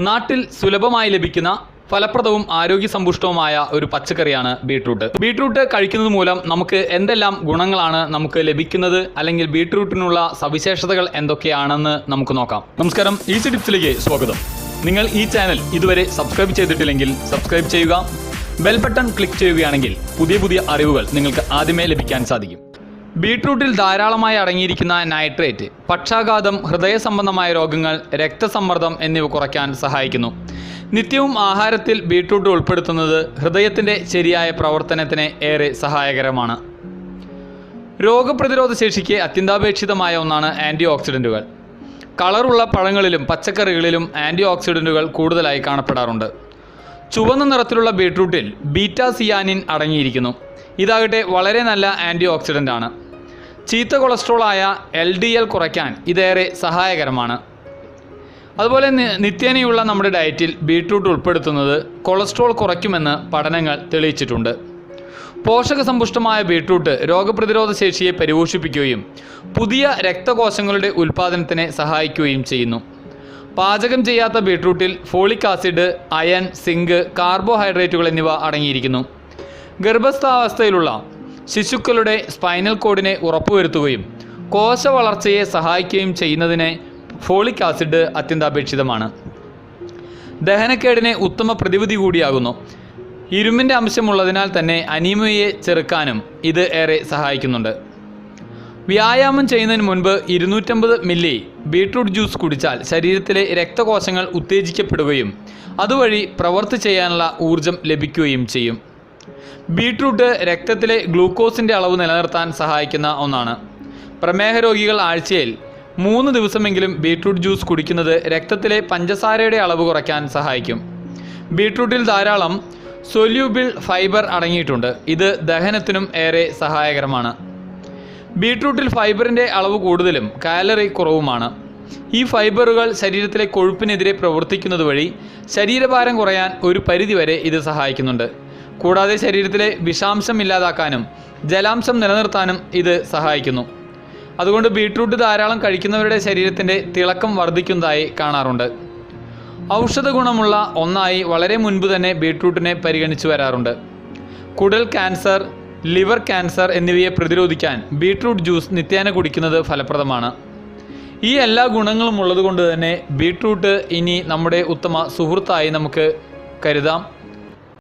നാട്ടിൽ സുലഭമായി ലഭിക്കുന്ന ഫലപ്രദവും ആരോഗ്യ സമ്പുഷ്ടവുമായ ഒരു പച്ചക്കറിയാണ് ബീട്രൂട്ട്. ബീട്രൂട്ട് കഴിക്കുന്നത് മൂലം നമുക്ക് എന്തെല്ലാം ഗുണങ്ങളാണ് നമുക്ക് ലഭിക്കുന്നത്? അല്ലെങ്കിൽ ബീട്രൂട്ടിനുള്ള സവിശേഷതകൾ എന്തൊക്കെയാണെന്ന് നമുക്ക് നോക്കാം. നമസ്കാരം ഈസി ടിപ്സിലേക്ക് സ്വാഗതം. നിങ്ങൾ ഈ ചാനൽ ഇതുവരെ സബ്സ്ക്രൈബ് ചെയ്തിട്ടില്ലെങ്കിൽ സബ്സ്ക്രൈബ് ചെയ്യുക. ബെൽ ബട്ടൺ ക്ലിക്ക് ചെയ്യുകയാണെങ്കിൽ പുതിയ പുതിയ അറിവുകൾ നിങ്ങൾക്ക് ആദ്യമേ ലഭിക്കാൻ സാധിക്കും. ബീട്രൂട്ടിൽ ധാരാളമായി അടങ്ങിയിരിക്കുന്ന നൈട്രേറ്റ് പക്ഷാഘാതം ഹൃദയ സംബന്ധമായ രോഗങ്ങൾ രക്തസമ്മർദ്ദം എന്നിവ കുറയ്ക്കാൻ സഹായിക്കുന്നു. നിത്യവും ആഹാരത്തിൽ ബീട്രൂട്ട് ഉൾപ്പെടുത്തുന്നത് ഹൃദയത്തിന്റെ ശരിയായ പ്രവർത്തനത്തിന് ഏറെ സഹായകരമാണ്. രോഗപ്രതിരോധ ശേഷിക്ക് അത്യന്താപേക്ഷിതമായ ഒന്നാണ് ആന്റി ഓക്സിഡന്റുകൾ കളറുള്ള പഴങ്ങളിലും പച്ചക്കറികളിലും ആന്റി ഓക്സിഡന്റുകൾ കൂടുതലായി കാണപ്പെടാറുണ്ട്. ചുവന്ന നിറത്തിലുള്ള ബീട്രൂട്ടിൽ ബീറ്റാസിയാനിൻ അടങ്ങിയിരിക്കുന്നു. ഇതാകട്ടെ വളരെ നല്ല ആന്റി ഓക്സിഡന്റ് ആണ് ചീത്ത കൊളസ്ട്രോളായ എൽ ഡി എൽ കുറയ്ക്കാൻ ഇതേറെ സഹായകരമാണ്. അതുപോലെ നിത്യേനയുള്ള നമ്മുടെ ഡയറ്റിൽ ബീട്രൂട്ട് ഉൾപ്പെടുത്തുന്നത് കൊളസ്ട്രോൾ കുറയ്ക്കുമെന്ന് പഠനങ്ങൾ തെളിയിച്ചിട്ടുണ്ട്. പോഷക സമ്പുഷ്ടമായ ബീട്രൂട്ട് രോഗപ്രതിരോധ ശേഷിയെ പരിപോഷിപ്പിക്കുകയും പുതിയ രക്തകോശങ്ങളുടെ ഉൽപ്പാദനത്തിനെ സഹായിക്കുകയും ചെയ്യുന്നു. പാചകം ചെയ്യാത്ത ബീട്രൂട്ടിൽ ഫോളിക് ആസിഡ് അയൺ സിങ്ക് കാർബോഹൈഡ്രേറ്റുകൾ എന്നിവ അടങ്ങിയിരിക്കുന്നു. ഗർഭസ്ഥാവസ്ഥയിലുള്ള ശിശുക്കളുടെ സ്പൈനൽ കോഡിനെ ഉറപ്പുവരുത്തുകയും കോശ വളർച്ചയെ സഹായിക്കുകയും ചെയ്യുന്നതിന് ഫോളിക് ആസിഡ് അത്യന്താപേക്ഷിതമാണ്. ദഹനക്കേടിന് ഉത്തമ പ്രതിവിധി കൂടിയാകുന്നു. ഇരുമ്പിന്റെ അംശമുള്ളതിനാൽ തന്നെ അനീമിയയെ ചെറുക്കാനും ഇത് ഏറെ സഹായിക്കുന്നുണ്ട്. വ്യായാമം ചെയ്യുന്നതിന് മുൻപ് ഇരുന്നൂറ്റമ്പത് മില്ലി ബീട്രൂട്ട് ജ്യൂസ് കുടിച്ചാൽ ശരീരത്തിലെ രക്തകോശങ്ങൾ ഉത്തേജിക്കപ്പെടുകയും അതുവഴി പ്രവർത്തി ചെയ്യാനുള്ള ഊർജം ലഭിക്കുകയും ചെയ്യും. ബീട്രൂട്ട് രക്തത്തിലെ ഗ്ലൂക്കോസിന്റെ അളവ് നിലനിർത്താൻ സഹായിക്കുന്ന ഒന്നാണ്. പ്രമേഹ രോഗികൾ ആഴ്ചയിൽ മൂന്ന് ദിവസമെങ്കിലും ബീട്രൂട്ട് ജ്യൂസ് കുടിക്കുന്നത് രക്തത്തിലെ പഞ്ചസാരയുടെ അളവ് കുറയ്ക്കാൻ സഹായിക്കും. ബീട്രൂട്ടിൽ ധാരാളം സൊല്യൂബിൾ ഫൈബർ അടങ്ങിയിട്ടുണ്ട്. ഇത് ദഹനത്തിനും ഏറെ സഹായകരമാണ്. ബീട്രൂട്ടിൽ ഫൈബറിന്റെ അളവ് കൂടുതലും കാലറി കുറവുമാണ്. ഈ ഫൈബറുകൾ ശരീരത്തിലെ കൊഴുപ്പിനെതിരെ പ്രവർത്തിക്കുന്നത് വഴി ശരീരഭാരം കുറയാൻ ഒരു പരിധിവരെ ഇത് സഹായിക്കുന്നുണ്ട്. കൂടാതെ ശരീരത്തിലെ വിഷാംശം ഇല്ലാതാക്കാനും ജലാംശം നിലനിർത്താനും ഇത് സഹായിക്കുന്നു. അതുകൊണ്ട് ബീട്രൂട്ട് ധാരാളം കഴിക്കുന്നവരുടെ ശരീരത്തിന്റെ തിളക്കം വർദ്ധിക്കുന്നതായി കാണാറുണ്ട്. ഔഷധ ഗുണമുള്ള ഒന്നായി വളരെ മുൻപ് തന്നെ ബീട്രൂട്ടിനെ പരിഗണിച്ചു വരാറുണ്ട്. കുടൽ ക്യാൻസർ ലിവർ ക്യാൻസർ എന്നിവയെ പ്രതിരോധിക്കാൻ ബീട്രൂട്ട് ജ്യൂസ് നിത്യേന കുടിക്കുന്നത് ഫലപ്രദമാണ്. ഈ എല്ലാ ഗുണങ്ങളും ഉള്ളതുകൊണ്ട് തന്നെ ബീട്രൂട്ട് ഇനി നമ്മുടെ ഉത്തമ സുഹൃത്തായി നമുക്ക് കരുതാം.